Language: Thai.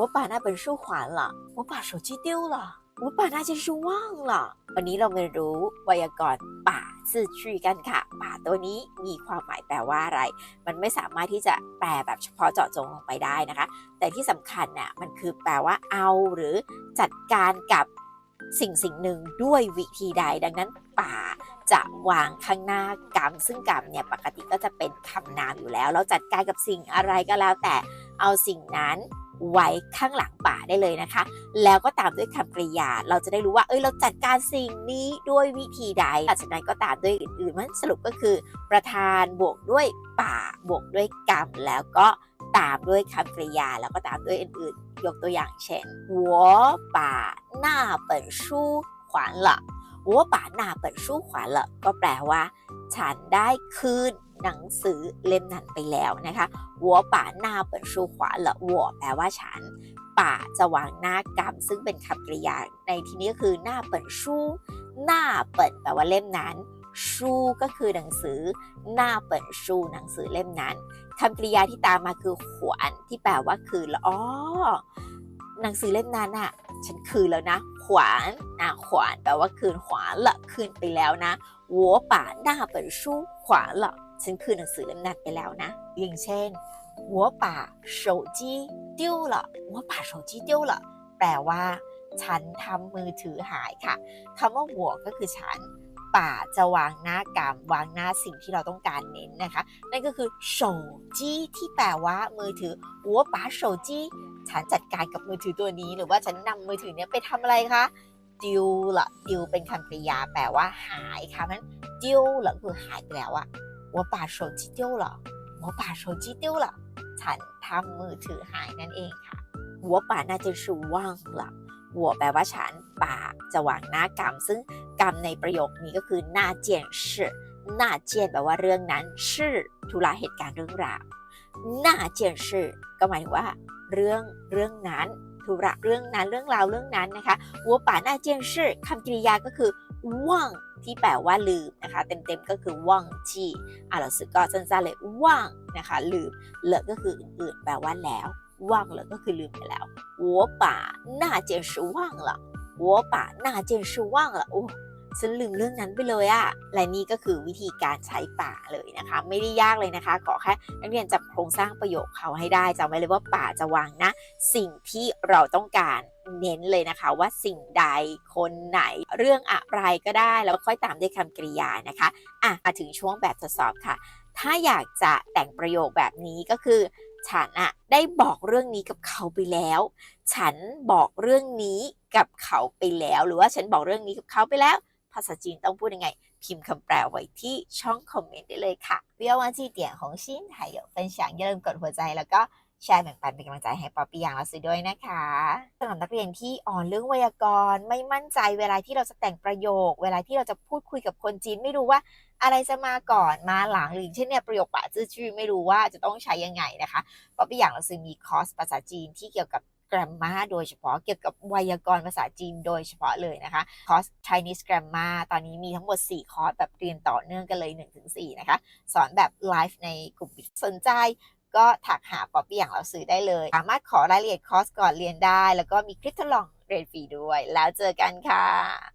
我把那本书还了我把手机丢了我把那件事忘了วันนี้เรามารู้ไวยากรณ์ป่าซื่อชื่อกันค่ะ ป่าตัวนี้มีความหมายแปลว่าอะไร มันไม่สามารถที่จะแปลแบบเฉพาะเจาะจงลงไปได้นะคะ แต่ที่สำคัญน่ะมันคือแปลว่าเอาหรือจัดการกับสิ่งสิ่งหนึ่งด้วยวิธีใด ดังนั้นป่าจะวางข้างหน้ากรรม ซึ่งกรรมเนี่ยปกติก็จะเป็นคำนามอยู่แล้ว เราจัดการกับสิ่งอะไรก็แล้ว แต่เอาสิ่งนั้น ไว้ข้างหลังป่าได้เลยนะคะ แล้วก็ตามด้วยคำกริยา เราจะได้รู้ว่า เอ้ย เราจัดการสิ่งนี้ด้วยวิธีใดหลังจากนั้นก็ตามด้วยอื่นๆ มันสรุปก็คือ ประธานบวกด้วยป่า บวกด้วยกรรม แล้วก็ตามด้วยคำกริยา แล้วก็ตามด้วยอื่นๆ ยกตัวอย่างเช่น我把那本书还了我把那本书还了ก็แปลว่า ฉันได้คืน หนังสือเล่มนั้นไปแล้วนะคะหัวป่าหน้าเปิดชูขวาเหหัวแปลว่าฉัน ป่าจะวางหน้ากรรมซึ่งเป็นคำกริยา ในที่นี้ก็คือหน้าเปิดชูหน้าเปิดแปลว่าเล่มนั้นชูก็คือหนังสือ หน้าเปิดชูหนังสือเล่มนั้นคำกริยาที่ตามมาคือขวานที่แปลว่าคือละอ๋อหนังสือเล่มนั้นอะฉันคืนแล้วนะขวานนะขวานแปลว่าคืนขวานละคืนไปแล้วนะหัวป่าหน้าเปิดชูขวานละ ฉันคืนหนังสือเล่มนั้นไปแล้วนะอย่างเช่นหัวป่าโฉจีเหัวป่าโฉจีเแปลว่า ฉันทำมือถือหายค่ะคำว่าหัวก็คือฉันป่าจะวางหน้ากามวางหน้าสิ่งที่เราต้องการเน้นนะคะ นั่นก็คือโฉบที่แปลว่ามือถือหัวป่าโฉบฉันจัดการกับมือถือตัวนี้ หรือว่าฉันนำมือถือเนี้ยไปทำอะไรคะ丢了丢ลเป็นคำกริยาแปลว่าหายค่ะนั้น丢了วลคือหายไปแล้วอะ 我把手机丢了我把手机丢了ฉันทำมือถือหายนั่นเองค่ะ我把那件事忘了我แปลว่าฉันป่าจะวางหน้ากรรม ซึ่งกรรมในประโยคนี้ก็คือหน้าเจียนชื่อหน้าเจียนแปลว่าเรื่องนั้นชื่อธุระเหตุการณ์เรื่องราวหน้าเจียนชื่อก็หมายถึงว่า เรื่องเรื่องนั้นธุระเรื่องนั้นเรื่องราวเรื่องนั้นนะคะวัวป่าหน้าเจียนชื่อคำกริยาก็คือว่าง ที่แปลว่าลืมนะคะ เต็มๆก็คือว่างจีอ่ะเราสึกก็สั้นๆเลยว่างนะคะลืมเหลือก็คืออื่นๆ แปลว่าแล้วว่างเหลือก็คือลืมไปแล้ว我把那件事忘了我把那件事忘了โอ้ ฉันลืมเรื่องนั้นไปเลยอะและนี่ก็คือวิธีการใช้ป่าเลยนะคะ ไม่ได้ยากเลยนะคะ ขอแค่นักเรียนจับโครงสร้างประโยคเขาให้ได้จำไว้เลยว่าป่าจะวางนะ สิ่งที่เราต้องการเน้นเลยนะคะว่าสิ่งใดคนไหน เรื่องอะไรก็ได้แล้วค่อยตามด้วยคำกริยานะคะอะมาถึงช่วงแบบทดสอบค่ะ ถ้าอยากจะแต่งประโยคแบบนี้ก็คือ ฉันอะได้บอกเรื่องนี้กับเขาไปแล้ว ฉันบอกเรื่องนี้กับเขาไปแล้ว หรือว่าฉันบอกเรื่องนี้กับเขาไปแล้ว ภาษาจีนต้องพูดยังไง พิมพ์คำแปลไว้ที่ช่องคอมเมนต์ได้เลยค่ะ不要忘记点红心还有分享อย่าลืมกดหัวใจแล้วก็แชร์แบ่งปันเป็นกำลังใจให้ป๊อปปี้ยางเราซื้อด้วยนะคะสำหรับนักเรียนที่อ่อนเรื่องไวยากรณ์ไม่มั่นใจเวลาที่เราจะแต่งประโยค เวลาที่เราจะพูดคุยกับคนจีนไม่รู้ว่า อะไรจะมาก่อนมาหลังหรือเช่นเนี่ยประโยคป่าจื้อชื่อไม่รู้ว่าจะต้องใช้ยังไงนะคะป๊อปปี้อย่างเราซื้อมีคอร์สภาษาจีนที่เกี่ยวกับ กรมมาโดยเฉพาะเกี่ยวกับไวยากรณ์ภาษาจีนโดยเฉพาะเลยนะคะ คอร์ส Chinese grammar ตอนนี้มีทั้งหมด 4 คอร์สแบบเรียนต่อเนื่องกันเลย 1-4 นะคะ สอนแบบไลฟ์ในกลุ่มสนใจก็ถักหาป๊อปปี้อย่างเราซื้อได้เลย สามารถขอรายละเอียดคอร์สก่อนเรียนได้ แล้วก็มีคลิปทดลองเรียนฟรีด้วย แล้วเจอกันค่ะ